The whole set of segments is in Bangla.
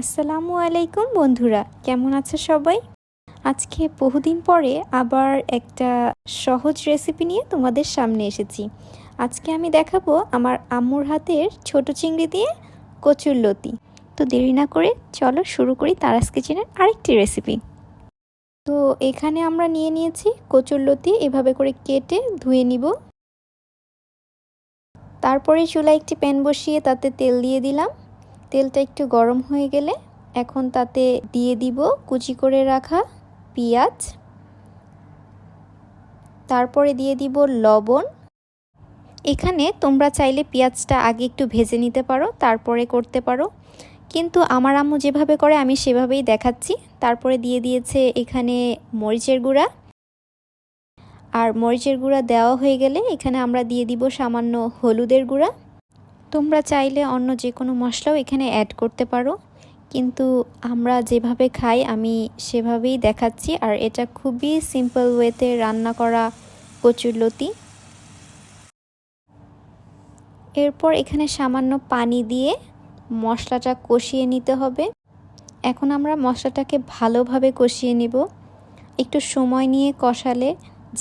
আসসালামু আলাইকুম বন্ধুরা, কেমন আছে সবাই? আজকে বহুদিন পরে আবার একটা সহজ রেসিপি নিয়ে তোমাদের সামনে এসেছি। আজকে আমি দেখাবো আমার আম্মুর হাতের ছোট চিংড়ি দিয়ে কচুর লতি। তো দেরি না করে চলো শুরু করি তারাস কিচেনের আরেকটি রেসিপি। তো এখানে আমরা নিয়ে নিয়েছি কচুর লতি, এভাবে করে কেটে ধুয়ে নিব। তারপরে চুলায় একটি প্যান বসিয়ে তাতে তেল দিয়ে দিলাম। তেলটা একটু গরম হয়ে গেলে এখন তাতে দিয়ে দিব কুচি করে রাখা পেঁয়াজ। তারপরে দিয়ে দিব লবণ। এখানে তোমরা চাইলে পেঁয়াজটা আগে একটু ভেজে নিতে পারো, তারপরে করতে পারো। কিন্তু আমার আম্মু যেভাবে করে, আমি সেভাবেই দেখাচ্ছি। তারপরে দিয়ে দিয়েছে এখানে মরিচের গুঁড়া। আর মরিচের গুঁড়া দেওয়া হয়ে গেলে এখানে আমরা দিয়ে দিব সামান্য হলুদের গুঁড়া। তোমরা চাইলে অন্য যে কোনো মশলাও এখানে অ্যাড করতে পারো। কিন্তু আমরা যেভাবে খাই, আমি সেভাবেই দেখাচ্ছি। আর এটা খুবই সিম্পল ওয়েতে রান্না করা কচুরলতি এরপর এখানে সামান্য পানি দিয়ে মশলাটা কষিয়ে নিতে হবে। এখন আমরা মশলাটাকে ভালোভাবে কষিয়ে নিব। একটু সময় নিয়ে কষালে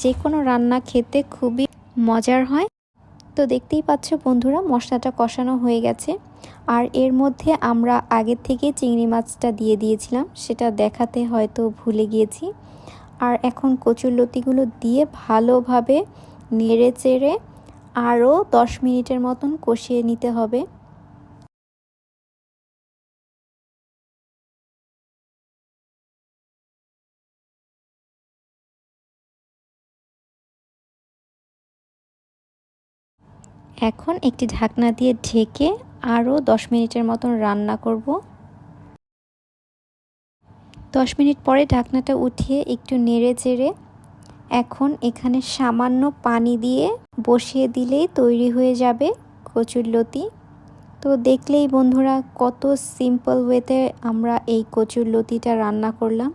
যে কোনো রান্না খেতে খুবই মজার হয়। তো দেখতেই পাচ্ছ বন্ধুরা, মশলাটা কষানো হয়ে গেছে। আর এর মধ্যে আমরা আগের থেকে চিংড়ি মাছটা দিয়ে দিয়েছিলাম, সেটা দেখাতে হয়তো ভুলে গিয়েছি। আর এখন কচুর লতিগুলো দিয়ে ভালোভাবে নেড়ে চেড়ে আরও দশ মিনিটের মতন কষিয়ে নিতে হবে। এখন একটি ঢাকনা দিয়ে ঢেকে আরও দশ মিনিটের মতন রান্না করব। দশ মিনিট পরে ঢাকনাটা উঠিয়ে একটু নেড়ে চেড়ে এখন এখানে সামান্য পানি দিয়ে বসিয়ে দিলেই তৈরি হয়ে যাবে কচুর লতি। তো দেখলেই বন্ধুরা কত সিম্পল ওয়েতে আমরা এই কচুর লতিটা রান্না করলাম।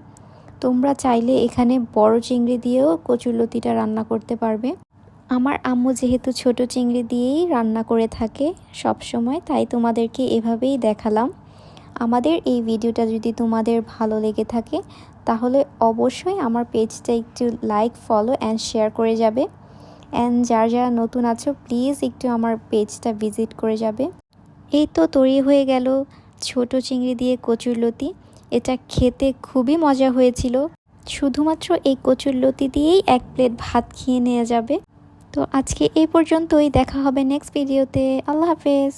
তোমরা চাইলে এখানে বড় চিংড়ি দিয়েও কচুর লতিটা রান্না করতে পারবে। আমার আম্মু যেহেতু ছোট চিংড়ি দিয়েই রান্না করে থাকে সব সময় তাই তোমাদেরকে এভাবেই দেখালাম। আমাদের এই ভিডিওটা যদি তোমাদের ভালো লেগে থাকে, তাহলে অবশ্যই আমার পেজটা একটু লাইক ফলো অ্যান্ড শেয়ার করে যাবে। অ্যান্ড যারা যারা নতুন আছো প্লিজ একটু আমার পেজটা ভিজিট করে যাবে। এই তো তৈরি হয়ে গেল ছোট চিংড়ি দিয়ে কচুরলতি এটা খেতে খুবই মজা হয়েছিল। শুধুমাত্র এই কচুরলতি দিয়েই এক প্লেট ভাত খেয়ে নেওয়া যাবে। তো আজকে এই পর্যন্তই দেখা হবে নেক্সট ভিডিওতে আল্লাহ হাফেজ।